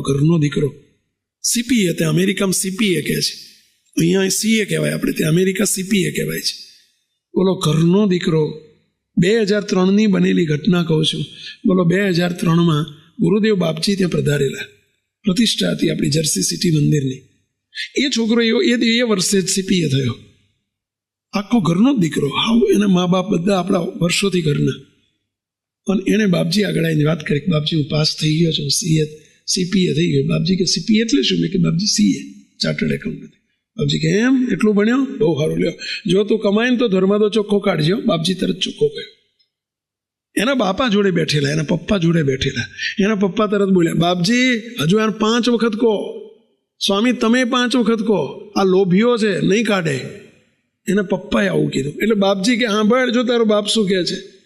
આપણો ઘરનો દીકરો. સીપીએ તે અમેરિકામાં સીપીએ કહે છે. અહીંયા સીએ કહેવાય, આપણે ત્યાં અમેરિકા સીપીએ કહેવાય છે. બોલો, ઘરનો દીકરો, બે હજાર ત્રણની બનેલી ઘટના કહું છું. બોલો, બે હજાર ત્રણમાં ગુરુદેવ બાપજી ત્યાં પધારેલા. પ્રતિષ્ઠા હતી આપણી જર્સી સિટી મંદિરની. એ છોકરો એ એ વર્ષે જ સીપીએ થયો. આખો ઘરનો જ દીકરો. હાવ, એના મા બાપ બધા આપણા વર્ષોથી ઘરના. પણ એણે બાપજી આગળ આવીને વાત કરી બાપજી, હું પાસ થઈ ગયો છું સીએ સીપીએ થઈ ગયો. બાપજી કે સીપીએ એટલે શું? કે બાપજી સીએ ચાર્ટર્ડ એકાઉન્ટ બાપજી કે, એમ? એટલું ભણ્યો? બહુ સારું. લ્યો. જો તું કમાય ને તો ધર્માદો ચોખ્ખો કાઢજો. બાપજી તરત ચોખ્ખો ગયો. એના બાપા જોડે બેઠેલા, એના પપ્પા જોડે બેઠેલા. એના પપ્પા તરત બોલ્યા, બાપજી, હજુ યાર પાંચ વખત કહો. સ્વામી, તમે પાંચ વખત કહો. આ લોભીઓ છે, નહીં કાઢે. એના પપ્પાએ આવું કીધું. એટલે બાપજી કે, હા ભાઈ જો તારો બાપ શું કહે છે.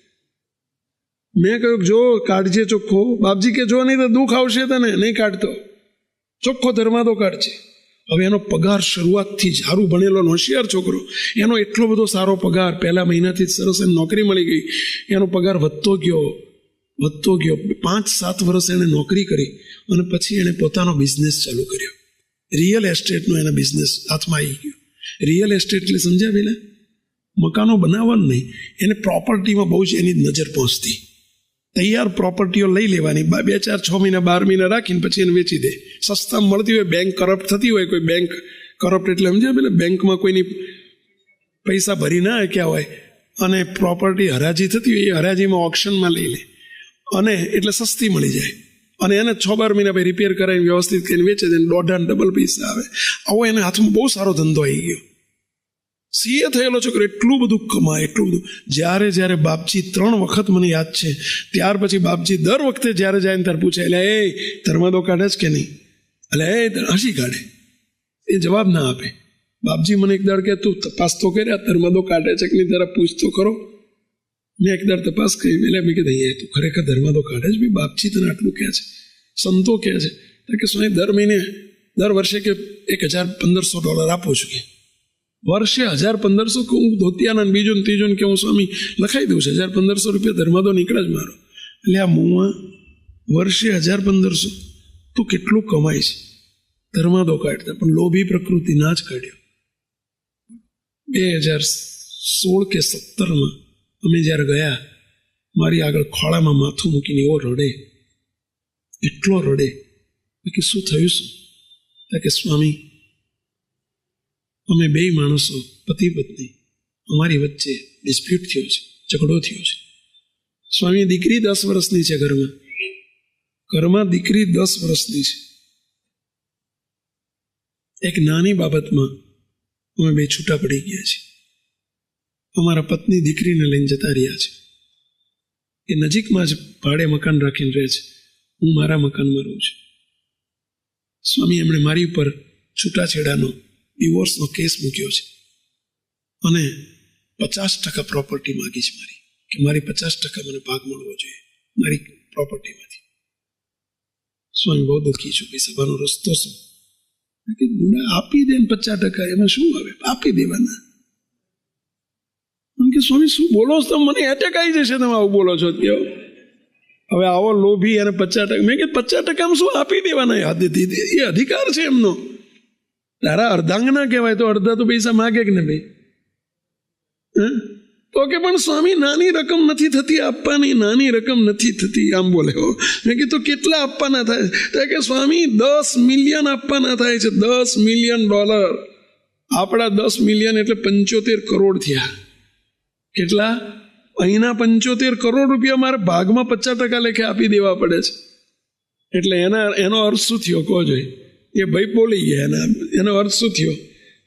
મેં કહ્યું, જો કાઢજે ચોખ્ખો. બાપજી કે, જો નહીં તો દુઃખ આવશે તને. નહીં કાઢતો. ચોખ્ખો ધર્માદો કાઢજે. હવે એનો પગાર શરૂઆતથી જ સારું ભણેલો હોશિયાર છોકરો, એનો એટલો બધો સારો પગાર, પહેલા મહિનાથી સરસ એને નોકરી મળી ગઈ, એનો પગાર વધતો ગયો વધતો ગયો. પાંચ, સાત વર્ષ એણે નોકરી કરી અને પછી એણે પોતાનો બિઝનેસ ચાલુ કર્યો. રિયલ એસ્ટેટનો એના બિઝનેસ હાથમાં આવી ગયો. રિયલ એસ્ટેટ એટલે સમજ્યા પેલા? મકાનો બનાવવાનું નહીં, એને પ્રોપર્ટીમાં બહુ જ એની નજર પહોંચતી. તૈયાર પ્રોપર્ટીઓ લઈ લેવાની. બે ચાર, છ મહિના, બાર મહિના રાખીને પછી એને વેચી દે. સસ્તા મળતી હોય બેંક કરપ્ટ થતી હોય, કોઈ બેંક કરપ્ટ એટલે સમજ્યા પેલા બેંકમાં કોઈની પૈસા ભરી ના આંક્યા હોય અને પ્રોપર્ટી હરાજી થતી હોય, એ હરાજીમાં ઓપ્શનમાં લઈ લે. અને એટલે સસ્તી મળી જાય. અને એને છ, બાર મહિના પછી રિપેર કરાવીને વ્યવસ્થિત કરીને વેચે છે દોઢા ડબલ પૈસા આવે. આવો એને હાથમાં બહુ સારો ધંધો આવી ગયો. સીએ થયેલો છોકરો એટલું બધું કમાય, એટલું બધું. જ્યારે જ્યારે બાપજી ત્રણ વખત મને યાદ છે, ત્યાર પછી બાપજી દર વખતે જ્યારે જાય ને ત્યારે પૂછે, એટલે એ ધર્માદો કાઢે છે કે નહીં? એટલે એ હસી કાઢે. એ જવાબ ના આપે. બાપજી મને એક દાડ કે તું તપાસ તો કર્યા ધર્માદો કાઢે છે કે નહીં? તારા પૂછ તો ખરો. મેં એક દાડ તપાસ કરી, એટલે મેં કીધું એ તું ખરેખર ધર્માદો કાઢે છે? બાપજી તને આટલું કહે છે, સંતો કહે છે. કે, સ્વામી, દર મહિને, દર વર્ષે કે એક હજાર પંદરસો ડોલર આપો છું કે. વર્ષે હજાર પંદરસો કે હું ધોતિયાના બીજું ત્રીજું કે હું સ્વામી લખાઈ દઉં છું. હજાર પંદરસો રૂપિયા ધર્માદો નીકળે જ મારો. એટલે આ મુવા વર્ષે હજાર પંદરસો તું કેટલું કમાય છે? ધર્માદો કાઢતા, પણ લોભી પ્રકૃતિ ના જ કાઢ્યો. બે હજાર સોળ કે સત્તરમાં અમે જ્યારે ગયા, મારી આગળ ખોળામાં માથું મૂકીને એવો રડે. એટલો રડે. કે શું થયું શું? કે, સ્વામી અમે બે માણસો પતિ પત્ની અમારી વચ્ચે ડિસ્પ્યુટ થયો છે, ઝઘડો થયો છે. સ્વામી દીકરી દસ વર્ષની છે ઘરમાં. ઘરમાં દીકરી દસ વર્ષની છે. એક નાની બાબતમાં અમે બે છૂટા પડી ગયા છીએ. અમારા પત્ની દીકરીને લઈને જતા રહ્યા છે. એ નજીકમાં જ ભાડે મકાન રાખીને રહે છે. હું મારા મકાનમાં રહું છું. સ્વામી એમણે મારી ઉપર છૂટાછેડાનો ડિવોર્સનો કેસ મૂક્યો છે. અને પચાસ ટકા પ્રોપર્ટી માગી છે મારી. કે મારી પચાસ ટકા મને ભાગ મળવો જોઈએ મારી પ્રોપર્ટીમાંથી સ્વામી બહુ દુઃખી છું કે સભાનો રસ્તો શું? કે આપી દે પચાસ ટકા, એમાં શું આવે? આપી દેવાના. કે સ્વામી, શું બોલો છો? મને એટેક આવી જશે તમે આવું બોલો છો. કે હવે આવો લોભી અને પચાસ ટકા, મેં કે પચાસ ટકામાં શું આપી દેવાના? એ અધિકાર છે એમનો. તારા અર્ધાંગના કહેવાય તો અડધા તો પૈસા માગે કે ને ભાઈ. તો કે પણ સ્વામી, નાની રકમ નથી થતી, આપવાની નાની રકમ નથી થતી, આમ બોલે મેં કીધું, કેટલા આપવાના થાય? તો કે, સ્વામી, દસ મિલિયન આપવાના થાય છે, દસ મિલિયન ડોલર. આપણા દસ મિલિયન એટલે પંચોતેર કરોડ થયા. કેટલા? અહીંના પંચોતેર કરોડ રૂપિયા મારે ભાગમાં પચાસ ટકા લેખે આપી દેવા પડે છે. એટલે એના, એનો અર્થ શું થયો? કહો જોઈએ એ ભાઈ બોલી ગયા. એના એનો અર્થ શું થયો?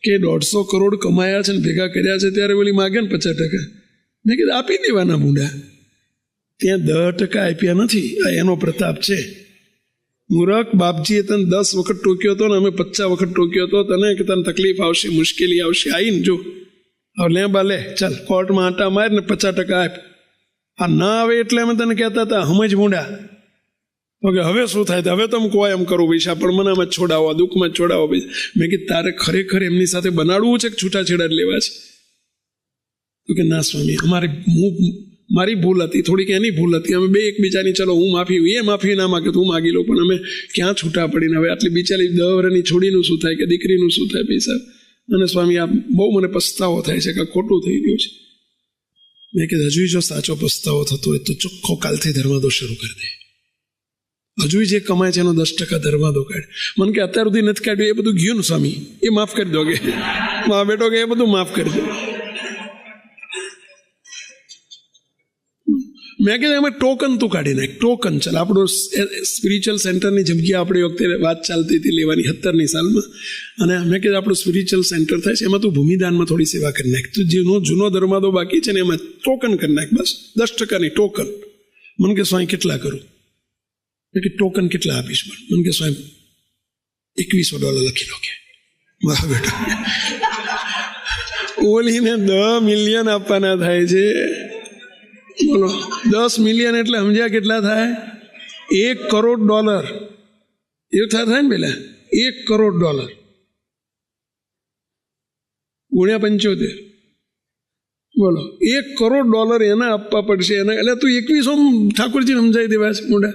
કે દોઢસો કરોડ કમાયા છે ને ભેગા કર્યા છે ત્યારે ઓલી માગે ને પચાસ ટકા. મેં કીધું, આપી દેવાના મૂંડા. ત્યાં દસ ટકા આપ્યા નથી. આ એનો પ્રતાપ છે. મૂરખ, બાપજીએ તને દસ વખત ટોક્યો હતો ને અમે પચાસ વખત ટોક્યો હતો તને કે તને તકલીફ આવશે, મુશ્કેલી આવશે. આવીને જો. હવે લે બા, લે, ચાલ, કોર્ટમાં આંટા માર ને પચાસ ટકા આપ. આ ના આવે એટલે અમે તને કહેતા હતા હમજ મૂંડા. ઓકે હવે શું થાય? હવે તમે કહો એમ કરું પૈસા પણ મને આમાં છોડાવો દુઃખમાં છોડાવો પૈસા મેં કીધું, તારે ખરેખર એમની સાથે બનાડવું છે કે છૂટાછેડા લેવા છે? તો કે, ના સ્વામી, અમારે હું, મારી ભૂલ હતી, થોડીક એની ભૂલ હતી. અમે બે એકબીજાની, ચલો, હું માફી એ માફી ના માગે તો હું માગી લઉં. પણ અમે ક્યાં છૂટા પડીને? હવે આટલી બિચારી દવરની છોડીનું શું થાય કે દીકરીનું શું થાય પૈસા? અને સ્વામી, આ બહુ મને પસ્તાવો થાય છે કે ખોટું થઈ ગયું છે. મેં કીધું, હજુ જો સાચો પસ્તાવો થતો હોય તો ચોખ્ખો કાલથી ધર્માદો શરૂ કરી દે. હજુ જે કમાય છે એનો દસ ટકા ધર્માદો કાઢ. મને કે અત્યાર સુધી નથી કાઢ્યું, એ બધું ગયું સ્વામી, એ માફ કરી દો કે. મા બેટો કે એ બધું માફ કરી દો. મેં કીધું એમાં ટોકન તું કાઢી નાખ ટોકન ચાલ. આપણું સ્પિરિચ્યુઅલ સેન્ટરની જગ્યા આપણી વખતે વાત ચાલતી હતી લેવાની સત્તરની સાલમાં. અને મેં કીધું આપણું સ્પિરિચ્યુઅલ સેન્ટર થાય છે, એમાં તું ભૂમિદાનમાં થોડી સેવા કરી નાખ. તું જેનો જૂનો ધર્માદો બાકી છે ને એમાં ટોકન કરી નાખ બસ. દસ ટકાની ટોકન મને કે સ્વાઈ કેટલા કરું? મેં કે ટોકન કેટલા આપીશ પણ મને કે સાહેબ, એકવીસો ડોલર લખી લો કે. મારા બેટા. ઓલીને દસ મિલિયન આપવાના થાય છે. બોલો, દસ મિલિયન એટલે સમજ્યા કેટલા થાય? એક કરોડ ડોલર એવું થાય ને પેલા? એક કરોડ ડોલર ગુણ્યા પંચોતેર. બોલો, એક કરોડ ડોલર એના આપવા પડશે. એના એટલે તું એકવીસો ઠાકોરજી સમજાવી દેવા છે મોટા.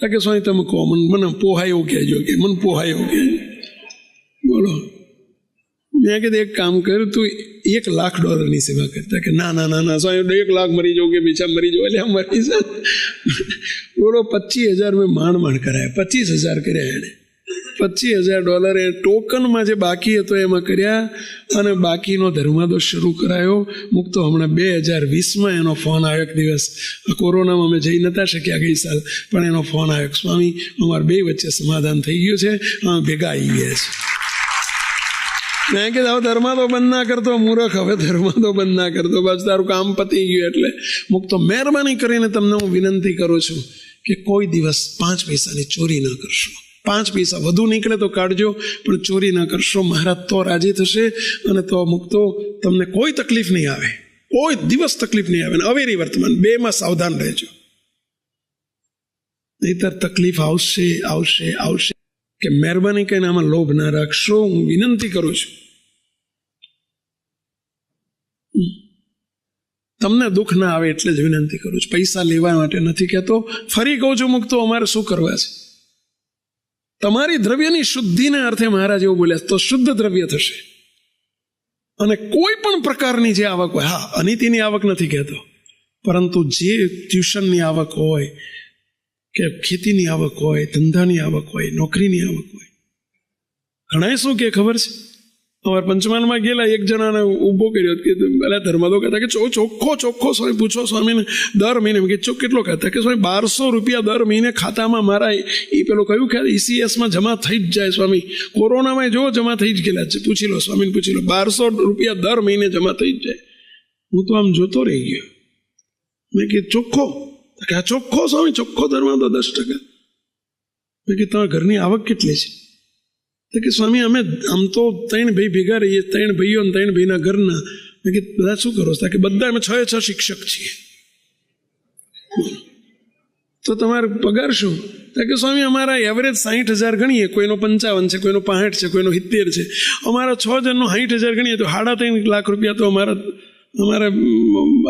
કે સ્વામી તમે કહો મને મને પોહાય કહેજો કે મને પોહાય કે બોલો મેં કીધું એક કામ કર તું એક લાખ ડોલરની સેવા કરતા કે ના ના ના ના સ્વામી એક લાખ મરી જાઉં કે બીજા મરી જાઉં એટલે મરી જાય બોલો પચીસ હજાર મેં માંડ માંડ કરાયા પચીસ હજાર કર્યા એણે પચીસ હજાર ડોલર એ ટોકનમાં જે બાકી હતો એમાં કર્યા અને બાકીનો ધર્માદો શરૂ કરાયો. મુક્તો હમણાં બે હજાર વીસમાં એનો ફોન આવ્યો એક દિવસ. કોરોનામાં અમે જઈ નતા શક્યા ગઈ સાલ, પણ એનો ફોન આવ્યો સ્વામી અમારા બે વચ્ચે સમાધાન થઈ ગયું છે, અમે ભેગા આવી ગયા છે મેં કીધું, હવે ધર્માદો બંધ ના કરતો, મૂરખ, હવે ધર્માદો બંધ ના કરતો. બસ તારું કામ પતી ગયું એટલે. મુકતો, મહેરબાની કરીને તમને હું વિનંતી કરું છું કે કોઈ દિવસ પાંચ પૈસાની ચોરી ન કરશો. પાંચ પૈસા વધુ નીકળે તો કાઢજો, પણ ચોરી ન કરશો, મહારાજ તો રાજી થશે અને તો મુક્તો તમને કોઈ તકલીફ નહીં આવે, કોઈ દિવસ તકલીફ નહીં આવે. અવેરી વર્તમાન, બેમાં સાવધાન રહેજો. નહીતર તકલીફ આવશે આવશે આવશે. કે મહેરબાની કરીને આમાં લોભ ના રાખશો, હું વિનંતી કરું છું. તમને દુઃખ ના આવે એટલે જ વિનંતી કરું છું. પૈસા લેવા માટે નથી કહેતો. ફરી કહું છું મુક્તો અમારે શું કરવા છે? તમારી દ્રવ્યની શુદ્ધિને અર્થે મહારાજ એવું બોલ્યા, તો શુદ્ધ દ્રવ્ય થશે. અને કોઈ પણ પ્રકારની જે આવક હોય, હા, અનિતિની આવક નથી કહેતો, પરંતુ જે ટ્યુશનની આવક હોય, કે ખેતીની આવક હોય, ધંધાની આવક હોય, નોકરીની આવક હોય ઘણા શું કે ખબર છે? અમારે પંચમહાલમાં ગયેલા એક જણાને ઊભો કર્યો કે પેલા ધર્માદો કહેતા કે ચોખ્ખો ચોખ્ખો સ્વામી, પૂછો સ્વામીને દર મહિને. કે ચોખ્ખો કેટલો કહેતા? કે સ્વામી, બારસો રૂપિયા દર મહિને ખાતામાં મારા એ પેલું કયું કે ઈસીએસમાં જમા થઈ જ જાય સ્વામી. કોરોનામાં જો જમા થઈ જ ગયેલા છે. પૂછી લો સ્વામીને, પૂછી લો. બારસો રૂપિયા દર મહિને જમા થઈ જ જાય. હું તો આમ જોતો રહી ગયો. મેં કે ચોખ્ખો? કે આ ચોખ્ખો સ્વામી, ચોખ્ખો ધર્માદો દસ ટકા. મેં કે તમારા ઘરની આવક કેટલી છે? તો કે, સ્વામી, અમે આમ તો ત્રણ ભાઈ ભેગા રહીએ, ત્રણ ભાઈઓ અને ત્રણ ભાઈના ઘરના. મેં કે બધા શું કરો કે, બધા અમે છ છ શિક્ષક છીએ. તો તમારે પગાર શું? તો કે, સ્વામી, અમારા એવરેજ સાહીઠ હજાર ગણીએ, કોઈનો પંચાવન છે, કોઈનો પાંઠ છે, કોઈનો સિત્તેર છે. અમારા છ જણનો સાહીઠ હજાર ગણીએ, તો સાડા ત્રણ લાખ રૂપિયા તો અમારા, અમારે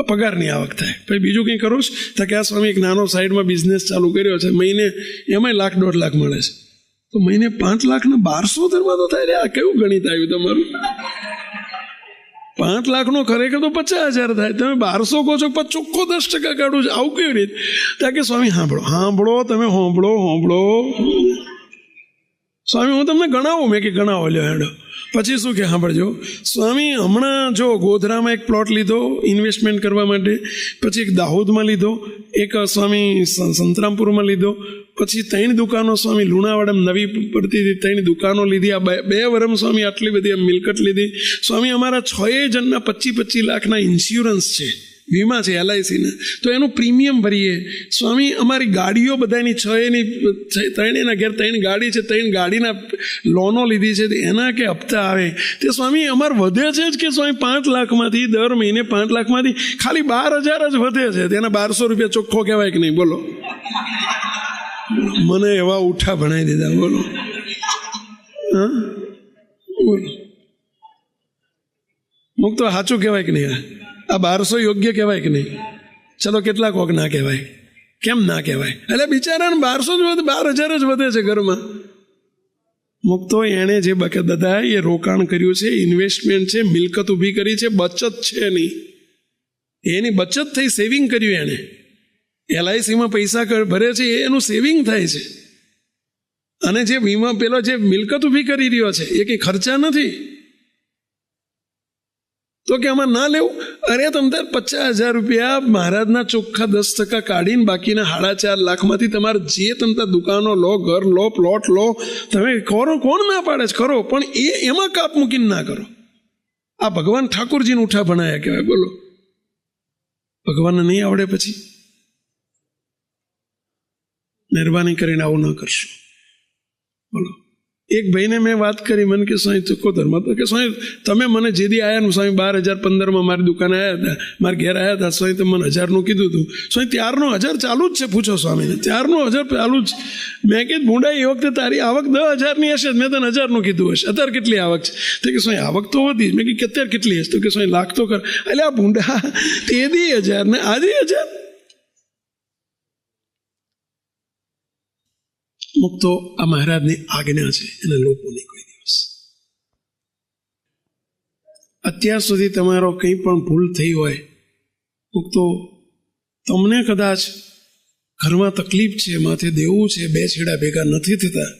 પગારની આવક થાય. પછી બીજું કંઈ કરું છું? તો કે, આ સ્વામી એક નાનો સાઈડમાં બિઝનેસ ચાલુ કર્યો છે, મહિને એમાંય લાખ દોઢ લાખ મળે છે. તો મહિને પાંચ લાખના બારસો ધર્મા તો થાય આ કેવું ગણિત આવ્યું તમારું? પાંચ લાખનો ખરેખર તો પચાસ હજાર થાય. તમે બારસો કહો છો, પણ ચોખ્ખો દસ ટકા કાઢું છે. આવું કેવી રીત? ત્યાં કે સ્વામી, સાંભળો સાંભળો, તમે હોંભળો હોંભળો સ્વામી, હું તમને ગણાવું, મેં કે ગણાવો, લ્યો હેડો. પછી શું કે, સાંભળજો. સ્વામી, હમણાં જો ગોધરામાં એક પ્લોટ લીધો ઇન્વેસ્ટમેન્ટ કરવા માટે, પછી એક દાહોદમાં લીધો, એક સ્વામી સંતરામપુરમાં લીધો, પછી ત્રણ દુકાનો સ્વામી લુણાવાડામાં નવી પડતી હતી, ત્રણ દુકાનો લીધી, આ બે વરમ સ્વામી આટલી બધી મિલકત લીધી. સ્વામી, અમારા છ જણના પચીસ પચીસ લાખના ઇન્સ્યોરન્સ છે. વીમા છે, એલઆઈસીના. તો એનું પ્રીમિયમ ભરીએ. સ્વામી, અમારી ગાડીઓ બધાની છ એની ત્રણ એના ઘેર ત્રણ ગાડી છે, ત્રણ ગાડીના લોનો લીધી છે એના કે હપ્તા આવે? તે સ્વામી, અમારે વધે છે જ કે સ્વામી પાંચ લાખમાંથી, દર મહિને પાંચ લાખમાંથી ખાલી બાર હજાર જ વધે છે. તેના બારસો રૂપિયા ચોખ્ખો કહેવાય કે નહીં? બોલો. મને એવા ઉઠા ભણાવી દીધા, બોલો. હા? બોલો. મુક તો સાચું કહેવાય કે નહીં? આ બારસો યોગ્ય કહેવાય કે નહીં? ચલો કેટલા કોક ના કહેવાય. કેમ ના કહેવાય? એટલે બિચારાને બારસો જ વધે, બાર હજાર જ વધે છે ઘરમાં. મુક્તો એણે જે બકે બધા એ રોકાણ કર્યું છે ઇન્વેસ્ટમેન્ટ છે, મિલકત ઊભી કરી છે, બચત છે નહીં. એની બચત થઈ સેવિંગ કર્યું એણે. એલઆઈસીમાં પૈસા ભરે છે એનું સેવિંગ થાય છે. અને જે વીમા, પેલો જે મિલકત ઊભી કરી રહ્યો છે, એ કંઈ ખર્ચા નથી? તો કે આમાં ના લેવું? અરે તમ તાર પચાસ હજાર રૂપિયા મહારાજના ચોખ્ખા દસ ટકા કાઢીને બાકીના સાડા ચાર લાખમાંથી તમારે જે તમને દુકાનો લો, ઘર લો પ્લોટ લો, તમે કરો કોણ ના પાડે છે? કરો પણ એ એમાં કાપ મૂકીને ના કરો. આ ભગવાન ઠાકોરજીને ઉઠા ભણાયા કહેવાય, બોલો. ભગવાનને નહીં આવડે પછી? મહેરબાની કરીને આવું ન કરશો. બોલો. એક ભાઈને મેં વાત કરી, મને કે સ્વામી ચૂકો ધર્મ તો કે સ્વામી તમે મને જે દી આવ્યા ને સ્વામી બાર હજાર પંદરમાં મારી દુકાને આવ્યા હતા, મારા ઘેર આવ્યા હતા સ્વામી તમે મને હજારનું કીધું હતું સ્વામી ત્યારનો હજાર ચાલુ જ છે, પૂછો સ્વામીને, ત્યારનો હજાર ચાલુ જ મેં કીધું, ભૂંડાઈ, એ વખતે તારી આવક દસ હજારની હશે મેં તને હજારનું કીધું હશે. અત્યારે કેટલી આવક છે? તો કે સ્વામી આવક તો હતી મેં કે, અત્યારે કેટલી હશે? તો કે સ્વામી લાખ તો કર એટલે આ ભૂંડા, તે દી હજાર ને આજે હજાર. મુક્તો આ મહારાજની આજ્ઞા છે એને લોકોની કોઈ દિવસ. અત્યાર સુધી તમારો કંઈ પણ ભૂલ થઈ હોય, મુક્તો, તમને કદાચ ઘરમાં તકલીફ છે, માથે દેવું છે, બે છેડા ભેગા નથી થતા,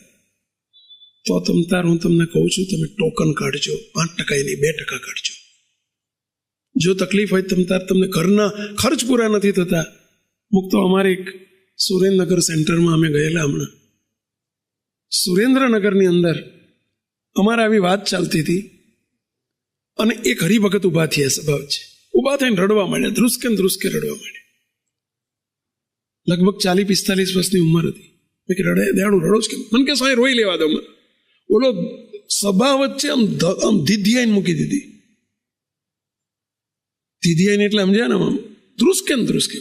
તો તમ તાર હું તમને કહું છું, તમે ટોકન કાઢજો, પાંચ ટકા એની બે ટકા કાઢજો. જો તકલીફ હોય તમ તાર તમને ઘરના ખર્ચ પૂરા નથી થતા, મુક્તો અમારે એક સુરેન્દ્રનગર સેન્ટરમાં અમે ગયેલા હમણાં. સુરેન્દ્રનગરની અંદર અમારે આવી વાત ચાલતી હતી અને એક હરિભગત ઊભા થયા સ્વભાવ છે. ઊભા થઈને રડવા માંડ્યા ધ્રુસકે ધ્રુસકે રડવા માંડ્યા. લગભગ ચાલીસ પિસ્તાલીસ વર્ષની ઉંમર હતી. કે રડે દેડું રડો જ કેમ? મને કે, સાહેબ, રોઈ લેવા દો મને. ઓલો સભા વચ્ચે આમ આમ ધીધિયાઈને મૂકી દીધી. ધીધિયાઈને એટલે સમજ્યા ને આમ? ધ્રુસકે ધ્રુસકે.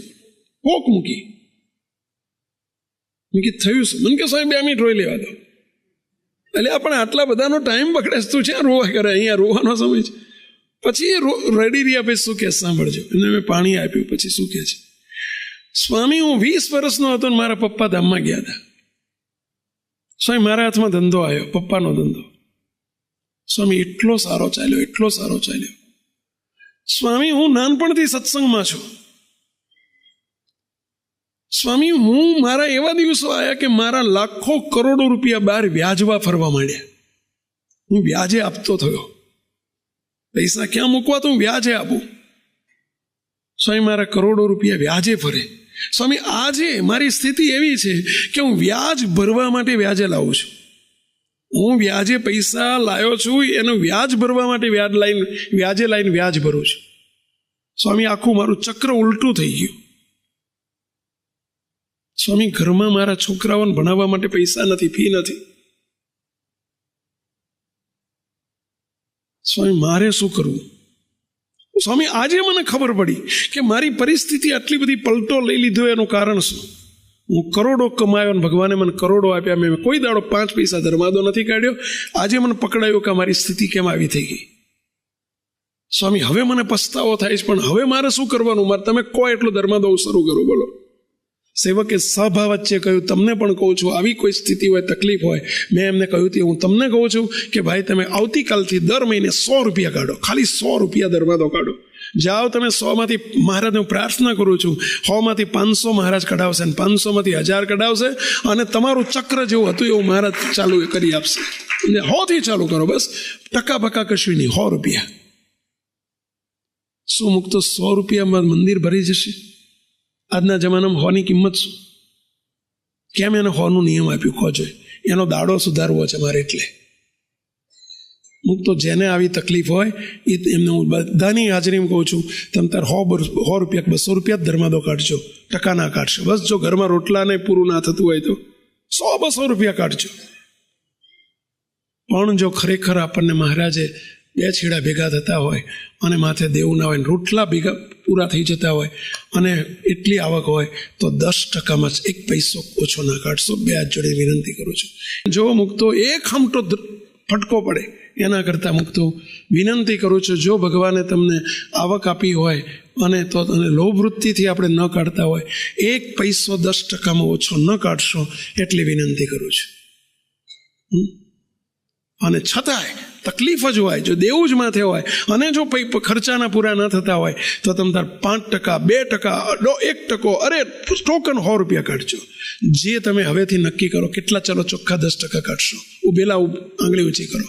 પોક મૂકી. મેં કે થયું શું? મને કે સાહેબ, બે મિનિટ રોઈ લેવા દો. એટલે આપણે આટલા બધાનો ટાઈમ છે તું છે રોવા કરે, અહીંયા રોવાનો સમય છે. પછી એ રડી રહ્યા પછી શું કે સાંભળજો. એને મેં પાણી આપ્યું, પછી શું કે છે? સ્વામી, હું વીસ વર્ષનો હતો ને મારા પપ્પા ધામમાં ગયા હતા. સ્વામી મારા હાથમાં ધંધો આવ્યો, પપ્પાનો ધંધો. સ્વામી, એટલો સારો ચાલ્યો, એટલો સારો ચાલ્યો. સ્વામી, હું નાનપણથી સત્સંગમાં છું. સ્વામી, હું મારા એવા દિવસો આવ્યા કે મારા લાખો કરોડો રૂપિયા બહાર વ્યાજવા ફરવા માંડ્યા. હું વ્યાજે આપતો થયો. પૈસા ક્યાં મૂકવા તો હું વ્યાજે આપું? સ્વામી, મારા કરોડો રૂપિયા વ્યાજે ફરે. સ્વામી, આજે મારી સ્થિતિ એવી છે કે હું વ્યાજ ભરવા માટે વ્યાજે લાવું છું. હું વ્યાજે પૈસા લાવ્યો છું, એનું વ્યાજ ભરવા માટે વ્યાજ લાઈન, વ્યાજે લાઈન વ્યાજ ભરું છું. સ્વામી, આખું મારું ચક્ર ઉલટું થઈ ગયું. સ્વામી ઘરમાં મારા છોકરાઓને ભણાવવા માટે પૈસા નથી, ફી નથી. સ્વામી, મારે શું કરવું? સ્વામી, આજે મને ખબર પડી કે મારી પરિસ્થિતિ આટલી બધી પલટો લઈ લીધો એનું કારણ શું? હું કરોડો કમાયો અને ભગવાને મને કરોડો આપ્યા. મેં કોઈ દાડો પાંચ પૈસા ધર્માદો નથી કાઢ્યો. આજે મને પકડાયું કે મારી સ્થિતિ કેમ આવી થઈ ગઈ? સ્વામી, હવે મને પસ્તાવો થાય છે, પણ હવે મારે શું કરવાનું? મારે તમે કહો એટલો ધર્માદો શરૂ કરો, બોલો. સેવકે સભા વચ્ચે કહ્યું, તમને પણ કહું છું, આવી કોઈ સ્થિતિ હોય, તકલીફ હોય, મેં એમને કહ્યું હતું હું તમને કહું છું કે ભાઈ તમે આવતીકાલથી દર મહિને સો રૂપિયા કાઢો, ખાલી સો રૂપિયા દરવાદો કાઢો. જાઓ તમે સોમાંથી, મહારાજને હું પ્રાર્થના કરું છું સોમાંથી પાંચસો મહારાજ કઢાવશે અને પાંચસોમાંથી હજાર કઢાવશે અને તમારું ચક્ર જેવું હતું એવું મહારાજ ચાલુ કરી આપશે. એટલે હોથી ચાલુ કરો બસ, ટકા બકા કશું નહીં, સો રૂપિયા. શું મુક્તો સો રૂપિયામાં મંદિર ભરી જશે? આજના જમાનામાં હોની કિંમત શું? કેમ એને હોનું નિયમ આપ્યું? ખોજે એનો દાડો સુધારવો છે મારે એટલે. હું તો જેને આવી તકલીફ હોય, એ એમને હું બધાની હાજરીમાં કહું છું, તમે તાર બર- સો રૂપિયા, બસો રૂપિયા જ ધર્માદો કાઢજો. ટકા ના કાઢશો. બસ જો ઘરમાં રોટલાને પૂરું ના થતું હોય તો સો બસો રૂપિયા કાઢજો. પણ જો ખરેખર આપણને મહારાજે બે છેડા ભેગા થતા હોય અને માથે દેવું ના હોય રોટલા ભેગા પૂરા થઈ જતા હોય અને એટલી આવક હોય તો દસ ટકામાં જ એક પૈસો ઓછો ના કાઢશો. બે હાથ જોડે વિનંતી કરું છું. જો મૂકતો એક હમટો ફટકો પડે, એના કરતાં મૂકતો વિનંતી કરું છું, જો ભગવાને તમને આવક આપી હોય અને તો અને લોભવૃત્તિથી આપણે ન કાઢતા હોય, એક પૈસો દસ ટકામાં ઓછો ન કાઢશો એટલી વિનંતી કરું છું. અને છતાંય તકલીફ જ હોય, જો દેવું જ માથે હોય, અને જો ખર્ચાના પૂરા ન થતા હોય, તો તમે તાર પાંચ ટકા, બે ટકા એક ટકો, અરે ટોકન સો રૂપિયા કાઢજો. જે તમે હવેથી નક્કી કરો, કેટલા ચલો ચોખ્ખા દસ ટકા કાઢશો. ઉભેલા ઉભ- આંગળી ઊંચી કરો.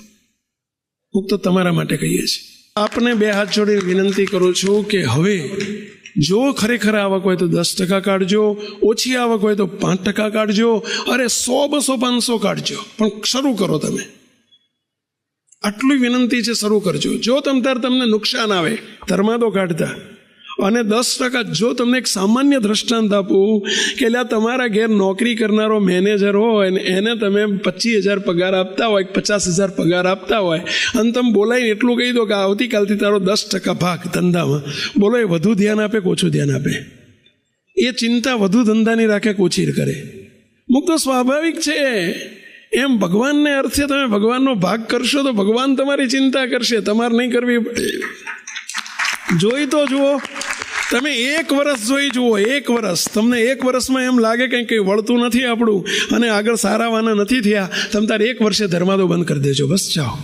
હું તો તમારા માટે કહીએ છીએ. આપને બે હાથ જોડી વિનંતી કરું છું કે હવે જો ખરેખર આવક હોય તો દસ ટકા કાઢજો, ઓછી આવક હોય તો પાંચ ટકા કાઢજો, અરે સો બસો, પાંચસો કાઢજો. પણ શરૂ કરો તમે. આટલી વિનંતી છે, શરૂ કરજો. જો તમ તાર તમને નુકસાન આવે, ધર્માદો કાઢતા. અને દસ ટકા જો તમને એક સામાન્ય દ્રષ્ટાંત આપું કે લે તમારા ઘેર નોકરી કરનારો મેનેજર હોય ને એને તમે પચીસ હજાર પગાર આપતા હોય, પચાસ હજાર પગાર આપતા હોય, અને તમે બોલાવીને એટલું કહી દો કે આવતીકાલથી તારો દસ ટકા ભાગ ધંધામાં. બોલો, એ વધુ ધ્યાન આપે કે ઓછું ધ્યાન આપે? એ ચિંતા વધુ ધંધાની રાખે કે ઓછી કરે? મુક તો સ્વાભાવિક છે. એમ ભગવાનને અર્થે તમે ભગવાનનો ભાગ કરશો તો ભગવાન તમારી ચિંતા કરશે, તમારે નહીં કરવી પડે. જોઈ તો જુઓ, તમે એક વર્ષ જોઈ જુઓ, એક વર્ષ તમને એક વર્ષમાં એમ લાગે કંઈ કંઈ વળતું નથી આપણું અને આગળ સારાવાના નથી થયા, તમે તારે એક વર્ષે ધર્માદો બંધ કરી દેજો, બસ જાઓ.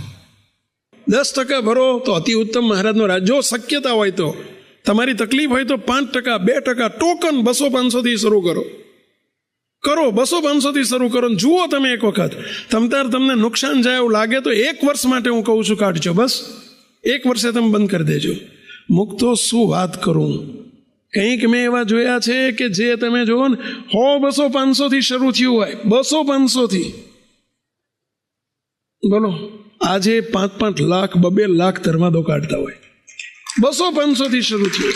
દસ ટકા ભરો તો અતિ ઉત્તમ મહારાજનો રાજ. જો શક્યતા હોય તો. તમારી તકલીફ હોય તો પાંચ ટકા, બે ટકા, ટોકન બસો પાંચસોથી શરૂ કરો. કરો, બસો પાંચસોથી શરૂ કરો ને જુઓ તમે એક વખત. તમતાર તમને નુકસાન જાય એવું લાગે તો એક વર્ષ માટે હું કહું છું કાઢજો, બસ. એક વર્ષે તમે બંધ કરી દેજો. મુક્તો શું વાત કરું? કંઈક મેં એવા જોયા છે કે જે તમે જુઓ ને, હો, બસો પાંચસોથી શરૂ થયું હોય, બસો પાંચસોથી. બોલો, આજે પાંચ પાંચ લાખ બબે લાખ ધર્માદો કાઢતા હોય. બસો પાંચસોથી શરૂ થયું?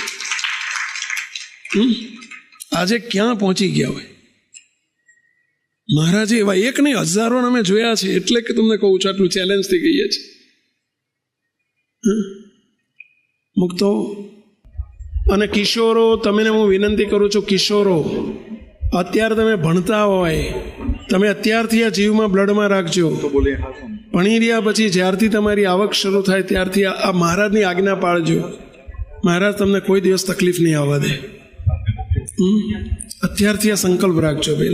આજે ક્યાં પહોંચી ગયા હોય? મહારાજે એવા એક નહીં હજારો અમે જોયા છે. એટલે કે તમને કહું છું આટલું ચેલેન્જથી કહીએ છીએ? મુક્તો અને કિશોરો તમને હું વિનંતી કરું છું કિશોરો અત્યારે તમે ભણતા હોય તમે અત્યારથી આ જીવમાં બ્લડમાં રાખજો. ભણી રહ્યા પછી જ્યારથી તમારી આવક શરૂ થાય ત્યારથી આ મહારાજની આજ્ઞા પાળજો. મહારાજ તમને કોઈ દિવસ તકલીફ નહીં આવવા દે? અત્યારથી આ સંકલ્પ રાખજો ભાઈ